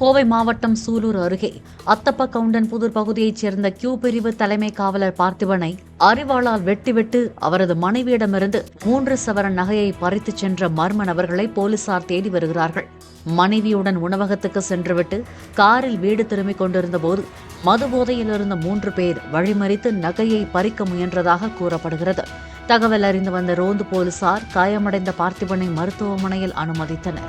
கோவை மாவட்டம் சூலூர் அருகே அத்தப்ப கவுண்டன் புதூர் பகுதியைச் சேர்ந்த கியூ பிரிவு தலைமை காவலர் பார்த்திபனை அறிவாளால் வெட்டிவிட்டு அவரது மனைவியிடமிருந்து மூன்று சவரன் நகையை பறித்துச் சென்ற மர்ம நபர்களை போலீசார் தேடி வருகிறார்கள். மனைவியுடன் உணவகத்துக்கு சென்றுவிட்டு காரில் வீடு திரும்பிக் கொண்டிருந்த போது மது போதையில் இருந்த மூன்று பேர் வழிமறித்து நகையை பறிக்க முயன்றதாக கூறப்படுகிறது. தகவல் அறிந்து வந்த ரோந்து போலீசார் காயமடைந்த பார்த்திபனை மருத்துவமனையில் அனுமதித்தனர்.